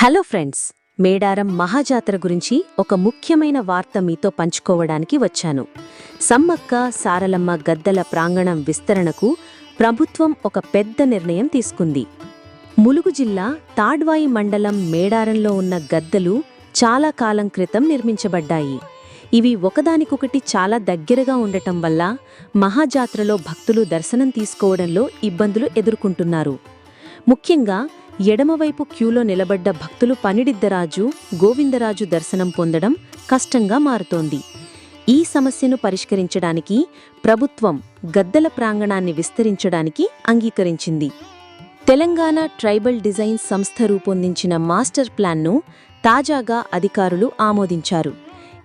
Hello friends Medaram మహాజాతర గురించి ఒక ముఖ్యమైన వార్త మీతో పంచుకోవడానికి వచ్చాను. సమ్మక్క సారలమ్మ గద్దల ప్రాంగణం విస్తరణకు ప్రభుత్వం ఒక పెద్ద నిర్ణయం తీసుకుంది. ములుగు జిల్లా తాడ్వాయి మండలం మేడారంలో ఉన్న గద్దలు చాలా కాలం క్రితం నిర్మించబడ్డాయి. ఇవి ఒకదానికొకటి చాలా దగ్గరగా ఉండటం వల్ల మహాజాత్రలో భక్తులు దర్శనం తీసుకోవడంలో ఇబ్బందులు ఎదుర్కొంటున్నారు. ముఖ్యంగా ఎడమవైపు క్యూలో నిలబడ్డ భక్తులు పనిడిద్దరాజు గోవిందరాజు దర్శనం పొందడం కష్టంగా మారుతోంది. ఈ సమస్యను పరిష్కరించడానికి ప్రభుత్వం గద్దల ప్రాంగణాన్ని విస్తరించడానికి అంగీకరించింది. తెలంగాణ ట్రైబల్ డిజైన్ సంస్థ రూపొందించిన మాస్టర్ ప్లాన్ను తాజాగా అధికారులు ఆమోదించారు.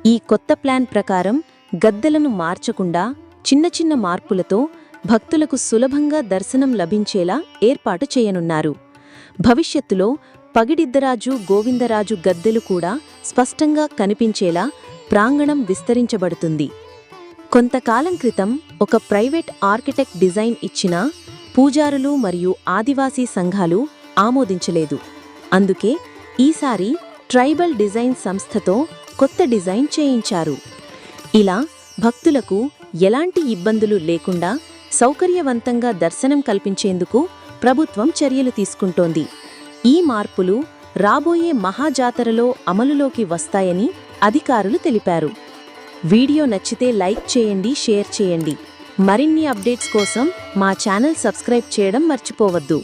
ఈ కొత్త ప్లాన్ ప్రకారం గద్దలను మార్చకుండా చిన్న చిన్న మార్పులతో భక్తులకు సులభంగా దర్శనం లభించేలా ఏర్పాటు చేయనున్నారు. భవిష్యత్తులో పగిడిద్దరాజు గోవిందరాజు గద్దెలు కూడా స్పష్టంగా కనిపించేలా ప్రాంగణం విస్తరించబడుతుంది. కొంతకాలం క్రితం ఒక ప్రైవేట్ ఆర్కిటెక్ట్ డిజైన్ ఇచ్చిన పూజారులు మరియు ఆదివాసీ సంఘాలు ఆమోదించలేదు. అందుకే ఈసారి ట్రైబల్ డిజైన్ సంస్థతో కొత్త డిజైన్ చేయించారు. ఇలా భక్తులకు ఎలాంటి ఇబ్బందులు లేకుండా సౌకర్యవంతంగా దర్శనం కల్పించేందుకు ప్రభుత్వం చర్యలు తీసుకుంటోంది. ఈ మార్పులు రాబోయే మహాజాతరలో అమలులోకి వస్తాయని అధికారులు తెలిపారు. వీడియో నచ్చితే లైక్ చేయండి షేర్ చేయండి. మరిన్ని అప్డేట్స్ కోసం మా ఛానల్ సబ్స్క్రైబ్ చేయడం మర్చిపోవద్దు.